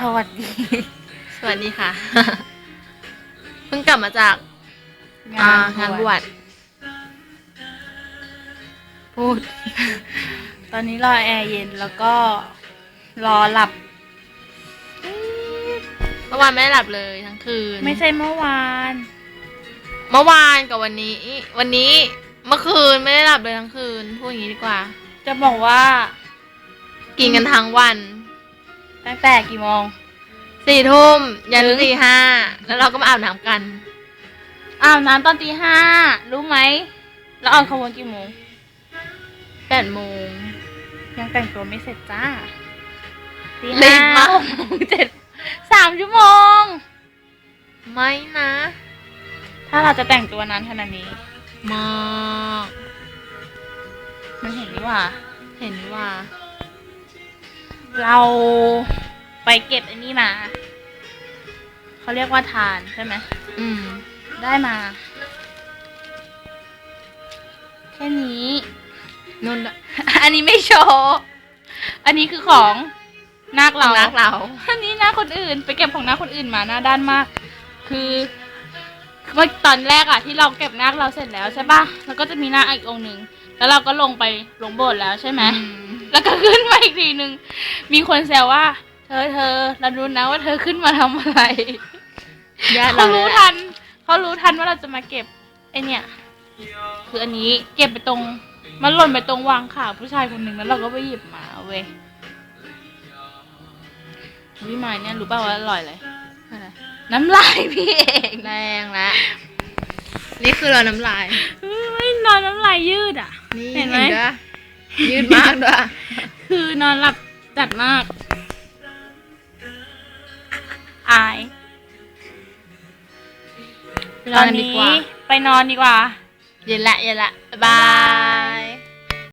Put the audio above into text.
สวัสดีสวัสดีค่ะ เพิ่งกลับมาจากอ่างานบวชพูด ตอนนี้รอแอร์เย็นแล้วก็รอหลับ เมื่อวานไม่ได้หลับเลยทั้งคืน ไม่ใช่เมื่อวาน เมื่อวานกับวันนี้ วันนี้เมื่อคืนไม่ได้หลับเลยทั้งคืนพูดอย่างนี้ดีกว่า จะบอกว่า กินกันทั้งวัน ตั้งแต่กี่โมงสี่ทุ่มยันถึงตีห้าแล้วเราก็มาอาบน้ำกัน อาบน้ำตอนตีห้ารู้ไหม แล้วออกขบวนกี่โมงแปดโมงยังแต่งตัวไม่เสร็จจ้าตีรีห้าบมากหกโมงเจ็ดสามชั่วโมง ไม่นะ ถ้าเราจะแต่งตัวนานขนาดนี้มากมันเห็นนี่หว่า เห็นว่า เราไปเก็บไอันนี้มา เขาเรียกว่าทานใช่ไหม อืม ได้มา แค่นี้นุ่น อันนี้ไม่โชว์อันนี้คือของนาคเรารักเรา อันนี้หน้าคนอื่น ไปเก็บของหน้าคนอื่นมาหน้าด้านมาก คือเมื่อตอนแรกอะที่เราเก็บนาคเราเสร็จแล้วใช่ปะแล้วก็จะมีนาคอีกองค์หนึ่งแล้วเราก็ลงไปลงโบสถ์แล้วใช่ไหม แล้วก็ขึ้นมาอีกทีหนึ่งมีคนแซวว่า เธอเธอเรารู้นะว่าเธอขึ้นมาทำอะไรญาติเขาเรารู้เนี่ยทันเขารู้ทันว่าเราจะมาเก็บไอเนี่ย คืออันนี้เก็บไปตรง มันหล่นไปตรงวางขาผู้ชายคนหนึ่งแล้วเราก็ไปหยิบมาเว้ยวิมายเนี่ยรู้ป่าวว่าอร่อยเลยอะไรน้ำลายพี่เองแรงละนี่คือเราน้ำลายไม่นอนน้ำลายยืดอะ นี่เห็นไหมด้ว ยยืดมากด้วยคือนอนหลับจัดมาก อายไปนอนกันดีกว่า ไปนอนดีกว่า เย็นละเย็นละ บ๊ายบาย